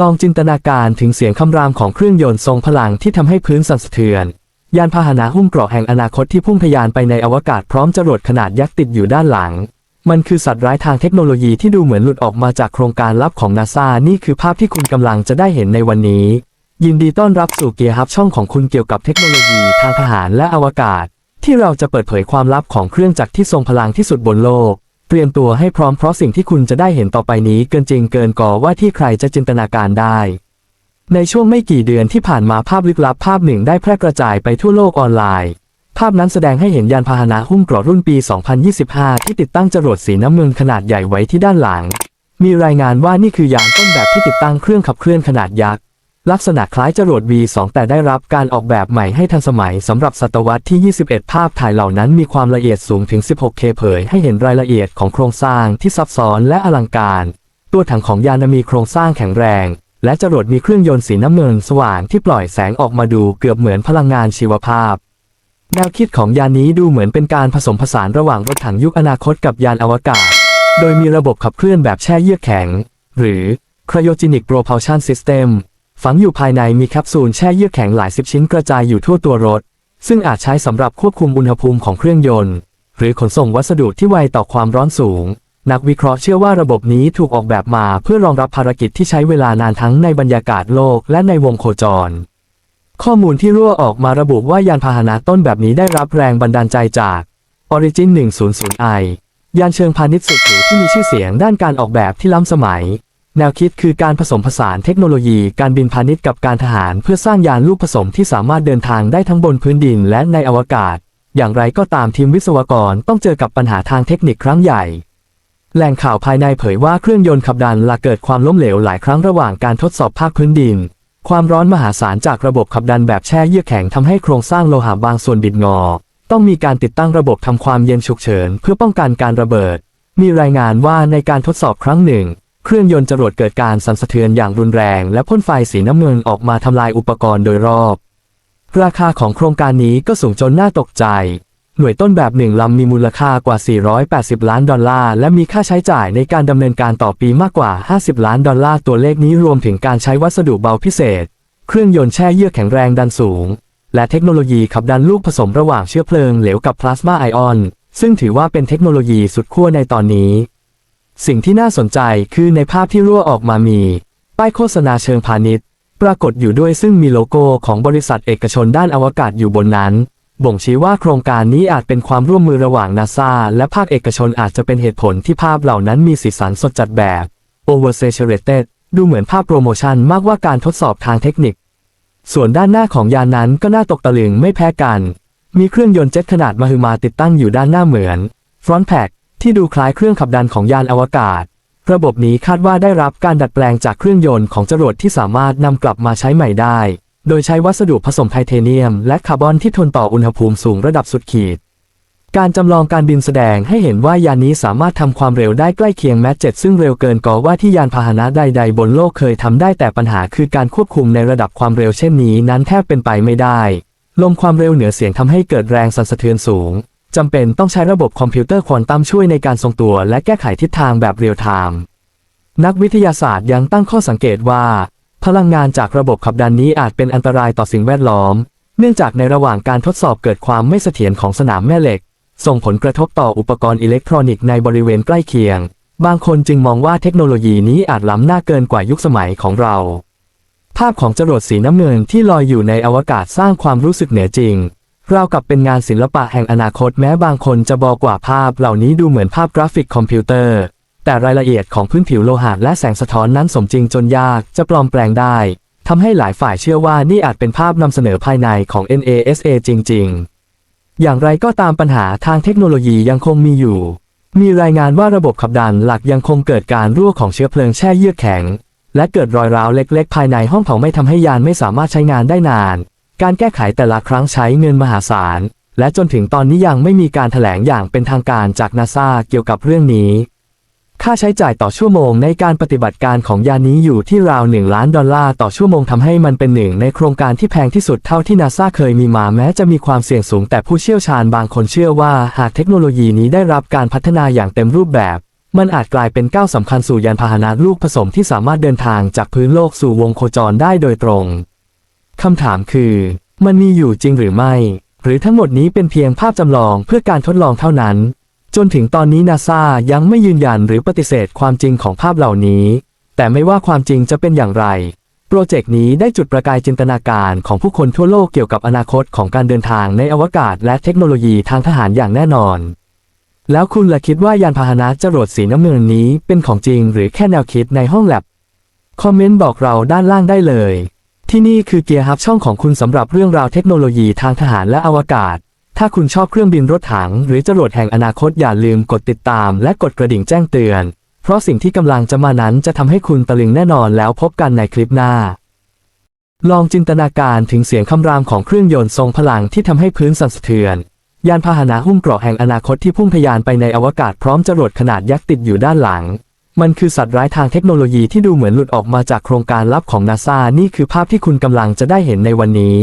ลองจินตนาการถึงเสียงคำรามของเครื่องยนต์ทรงพลังที่ทำให้พื้นสั่นสะเทือน ยานพาหนะหุ้มเกราะแห่งอนาคตที่พุ่งทะยานไปในอวกาศพร้อมจรวดขนาดยักษ์ติดอยู่ด้านหลัง มันคือสัตว์ร้ายทางเทคโนโลยีที่ดูเหมือนหลุดออกมาจากโครงการลับของนาซานี่คือภาพที่คุณกำลังจะได้เห็นในวันนี้ ยินดีต้อนรับสู่เกียร์ฮับช่องของคุณเกี่ยวกับเทคโนโลยีทางทหารและอวกาศ ที่เราจะเปิดเผยความลับของเครื่องจักรที่ทรงพลังที่สุดบนโลก เตรียมตัวให้พร้อมเพราะสิ่งที่คุณจะได้เห็นต่อไปนี้เกินจริงเกินก่อว่าที่ใครจะจินตนาการได้ ในช่วงไม่กี่เดือนที่ผ่านมาภาพลึกลับภาพหนึ่งได้แพร่กระจายไปทั่วโลกออนไลน์ ภาพนั้นแสดงให้เห็นยานพาหนะหุ้มเกราะรุ่นปี 2025 ที่ติดตั้งจรวดสีน้ำเงินขนาดใหญ่ไว้ที่ด้านหลัง มีรายงานว่านี่คือยานต้นแบบที่ติดตั้งเครื่องขับเคลื่อนขนาดยักษ์ ลักษณะคล้ายจรวด V2 แต่ได้รับการออกแบบใหม่ให้ทันสมัยสำหรับศตวรรษที่ 21 ภาพถ่ายเหล่านั้นมีความละเอียดสูงถึง 16K เผยให้เห็นรายละเอียดของโครงสร้างที่ซับซ้อนและอลังการ ตัวถังของยานมีโครงสร้างแข็งแรง และจรวดมีเครื่องยนต์สีน้ำเงินสว่างที่ปล่อยแสงออกมาดูเกือบเหมือนพลังงานชีวภาพแนวคิดของยานนี้ดูเหมือนเป็นการผสมผสานระหว่างรถถังยุคอนาคตกับยานอวกาศ โดยมีระบบขับเคลื่อนแบบแช่เยือกแข็ง หรือ Cryogenic Propulsion System ฝังอยู่ภายในมีแคปซูลแช่เยือกแข็งหลายสิบชิ้นกระจายอยู่ทั่วตัวรถ ซึ่งอาจใช้สำหรับควบคุมอุณหภูมิของเครื่องยนต์ หรือขนส่งวัสดุที่ไวต่อความร้อนสูง นักวิเคราะห์เชื่อว่าระบบนี้ถูกออกแบบมาเพื่อรองรับภารกิจที่ใช้เวลานานทั้งในบรรยากาศโลกและในวงโคจร ข้อมูลที่รั่วออกมาระบุว่ายานพาหนะต้นแบบนี้ได้รับแรงบันดาลใจจาก Origin 100i ยานเชิงพาณิชย์สุดหรูที่มีชื่อเสียงด้านการออกแบบที่ล้ำสมัย แนวคิดคือการผสมผสานเทคโนโลยีการบินพาณิชย์กับการทหารเพื่อสร้างยานลูกผสมที่สามารถเดินทางได้ทั้งบนพื้นดินและในอวกาศ อย่างไรก็ตามทีมวิศวกรต้องเจอกับปัญหาทางเทคนิคครั้งใหญ่ แหล่งข่าวภายในเผยว่าเครื่องยนต์ขับดันหลักเกิดความล้มเหลวหลายครั้งระหว่างการทดสอบภาคพื้นดิน ความร้อนมหาศาลจากระบบขับดันแบบแช่เยือกแข็งทำให้โครงสร้างโลหะบางส่วนบิดงอ ต้องมีการติดตั้งระบบทำความเย็นฉุกเฉิน เพื่อป้องกันการระเบิด มีรายงานว่าในการทดสอบครั้งหนึ่ง เครื่องยนต์จรวดเกิดการสั่นสะเทือนอย่างรุนแรง และพ่นไฟสีน้ำเงินออกมาทำลายอุปกรณ์โดยรอบ ราคาของโครงการนี้ก็สูงจนน่าตกใจ หน่วยต้นแบบหนึ่งลำมีมูลค่ากว่า 480 ล้านดอลลาร์ และมีค่าใช้จ่ายในการดำเนินการต่อปีมากกว่า 50 ล้านดอลลาร์ ตัวเลขนี้รวมถึงการใช้วัสดุเบาพิเศษ เครื่องยนต์แช่เยือกแข็งแรงดันสูง และเทคโนโลยีขับดันลูกผสมระหว่างเชื้อเพลิงเหลวกับพลาสมาไอออน ซึ่งถือว่าเป็นเทคโนโลยีสุดขั้วในตอนนี้ สิ่งที่น่าสนใจคือในภาพที่รั่วออกมามี ป้ายโฆษณาเชิงพาณิชย์ ปรากฏอยู่ด้วยซึ่งมีโลโก้ของบริษัทเอกชนด้านอวกาศอยู่บนนั้น บ่งชี้ว่าโครงการนี้อาจเป็นความร่วมมือระหว่างนาซาและภาคเอกชนอาจจะเป็นเหตุผลที่ภาพเหล่านั้นมีสีสันสดจัดแบบ oversaturated ดูเหมือนภาพโปรโมชั่นมากว่าการทดสอบทางเทคนิค ส่วนด้านหน้าของยานนั้นก็น่าตกตะลึงไม่แพ้กัน มีเครื่องยนต์เจ็ตขนาดมหึมาติดตั้งอยู่ด้านหน้าเหมือน Front Pack ที่ดูคล้ายเครื่องขับดันของยานอวกาศ ระบบนี้คาดว่าได้รับการดัดแปลงจากเครื่องยนต์ของจรวดที่สามารถนำกลับมาใช้ใหม่ได้ โดยใช้วัสดุผสมไทเทเนียม และคาร์บอนที่ทนต่ออุณหภูมิสูงระดับสุดขีด การจำลองการบินแสดงให้เห็นว่ายานนี้สามารถทำความเร็วได้ใกล้เคียงแมทเจ็ซึ่งเร็วเกินกว่าที่ยานพาหนะใด ๆ บนโลกเคยทำได้แต่ปัญหาคือการควบคุมในระดับความเร็วเช่นนี้นั้นแทบเป็นไปไม่ได้ ลมความเร็วเหนือเสียงทำให้เกิดแรงสั่นสะเทือนสูง จำเป็นต้องใช้ระบบคอมพิวเตอร์ควอนตัมช่วยในการทรงตัวและแก้ไขทิศทางแบบเรียลไทม์นักวิทยาศาสตร์ยังตั้งข้อสังเกตว่า พลังงานจากระบบขับดันนี้อาจเป็นอันตรายต่อสิ่งแวดล้อม เนื่องจากในระหว่างการทดสอบเกิดความไม่เสถียรของสนามแม่เหล็ก ส่งผลกระทบต่ออุปกรณ์อิเล็กทรอนิกส์ในบริเวณใกล้เคียง บางคนจึงมองว่าเทคโนโลยีนี้อาจล้ำหน้าเกินกว่ายุคสมัยของเรา ภาพของจรวดสีน้ำเงินที่ลอยอยู่ในอวกาศสร้างความรู้สึกเหนือจริง ราวกับเป็นงานศิลปะแห่งอนาคตแม้บางคนจะบอกว่าภาพเหล่านี้ดูเหมือนภาพกราฟิกคอมพิวเตอร์ แต่รายละเอียดของพื้นผิวโลหะและแสงสะท้อนนั้นสมจริงจนยากจะปลอมแปลงได้ ทำให้หลายฝ่ายเชื่อว่านี่อาจเป็นภาพนำเสนอภายในของ NASA จริง ๆ อย่างไรก็ตามปัญหาทางเทคโนโลยียังคงมีอยู่ มีรายงานว่าระบบขับดันหลักยังคงเกิดการรั่วของเชื้อเพลิงแช่เยือกแข็ง และเกิดรอยร้าวเล็ก ๆ ภายในห้องเผาไม่ทำให้ยานไม่สามารถใช้งานได้นาน การแก้ไขแต่ละครั้งใช้เงินมหาศาล และจนถึงตอนนี้ยังไม่มีการแถลงอย่างเป็นทางการจากนาซาเกี่ยวกับเรื่องนี้ ค่าใช้จ่ายต่อชั่วโมงในการปฏิบัติการของยานนี้อยู่ที่ราว1ล้านดอลลาร์ต่อชั่วโมงทำให้มันเป็นหนึ่งในโครงการที่แพงที่สุดเท่าที่นาซาเคยมีมาแม้จะมีความเสี่ยงสูงแต่ผู้เชี่ยวชาญบางคนเชื่อว่าหากเทคโนโลยีนี้ได้รับการพัฒนาอย่างเต็มรูปแบบมันอาจกลายเป็นก้าวสำคัญสู่ยานพาหนะลูกผสมที่สามารถเดินทางจากพื้นโลกสู่วงโคจรได้โดยตรง คำถามคือ มันมีอยู่จริงหรือไม่ หรือทั้งหมดนี้เป็นเพียงภาพจำลองเพื่อการทดลองเท่านั้น จนถึงตอนนี้นาซายังไม่ยืนยันหรือปฏิเสธความจริงของภาพเหล่านี้ แต่ไม่ว่าความจริงจะเป็นอย่างไร โปรเจกต์นี้ได้จุดประกายจินตนาการของผู้คนทั่วโลกเกี่ยวกับอนาคตของการเดินทางในอวกาศและเทคโนโลยีทางทหารอย่างแน่นอน แล้วคุณล่ะคิดว่ายานพาหนะจรวดสีน้ำเงินนี้เป็นของจริงหรือแค่แนวคิดในห้องแลบคอมเมนต์บอกเราด้านล่างได้เลย ที่นี่คือเกียร์ฮับช่องของคุณสำหรับเรื่องราวเทคโนโลยีทางทหารและอวกาศ ถ้าคุณชอบเครื่องบินรถถัง หรือจรวดแห่งอนาคตอย่าลืมกดติดตาม และกดกระดิ่งแจ้งเตือน เพราะสิ่งที่กำลังจะมานั้นจะทำให้คุณตะลึงแน่นอนแล้วพบกันในคลิปหน้า ลองจินตนาการถึงเสียงคำรามของเครื่องยนต์ทรงพลังที่ทำให้พื้นสั่นสะเทือน ยานพาหนะหุ้มเกราะแห่งอนาคตที่พุ่งทะยานไปในอวกาศพร้อมจรวดขนาดยักษ์ติดอยู่ด้านหลัง มันคือสัตว์ร้ายทางเทคโนโลยีที่ดูเหมือนหลุดออกมาจากโครงการลับของนาซานี่คือภาพที่คุณกำลังจะได้เห็นในวันนี้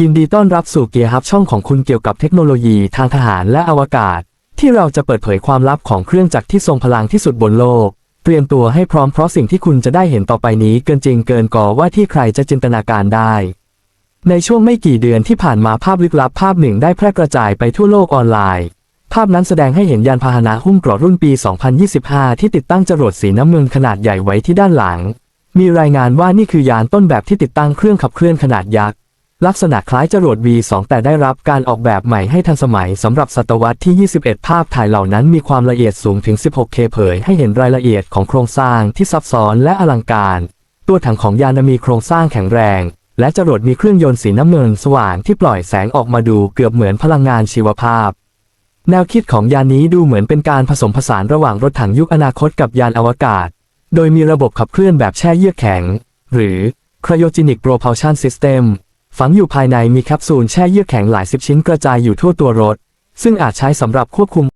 ยินดีต้อนรับสู่เกียร์ฮับช่องของคุณเกี่ยวกับเทคโนโลยีทางทหารและอวกาศ ที่เราจะเปิดเผยความลับของเครื่องจักรที่ทรงพลังที่สุดบนโลก เตรียมตัวให้พร้อมเพราะสิ่งที่คุณจะได้เห็นต่อไปนี้เกินจริงเกินกว่าว่าที่ใครจะจินตนาการได้ ในช่วงไม่กี่เดือนที่ผ่านมาภาพลึกลับภาพหนึ่งได้แพร่กระจายไปทั่วโลกออนไลน์ ภาพนั้นแสดงให้เห็นยานพาหนะหุ้มเกราะรุ่นปี 2025 ที่ติดตั้งจรวดสีน้ำเงินขนาดใหญ่ไว้ที่ด้านหลัง มีรายงานว่านี่คือยานต้นแบบที่ติดตั้งเครื่องขับเคลื่อนขนาดยักษ์ลักษณะคล้ายจรวด V2 แต่ได้รับการออกแบบใหม่ให้ทันสมัยสำหรับศตวรรษที่ 21 ภาพถ่ายเหล่านั้นมีความละเอียดสูงถึง 16K เผยให้เห็นรายละเอียดของโครงสร้างที่ซับซ้อนและอลังการ ตัวถังของยานมีโครงสร้างแข็งแรง และจรวดมีเครื่องยนต์สีน้ำเงินสว่างที่ปล่อยแสงออกมาดูเกือบเหมือนพลังงานชีวภาพ แนวคิดของยานนี้ดูเหมือนเป็นการผสมผสานระหว่างรถถังยุคอนาคตกับยานอวกาศ โดยมีระบบขับเคลื่อนแบบแช่เยือกแข็ง หรือ Cryogenic Propulsion System ฝังอยู่ภายในมีแคปซูลแช่เยือกแข็งหลายสิบชิ้นกระจายอยู่ทั่วตัวรถ ซึ่งอาจใช้สำหรับควบคุม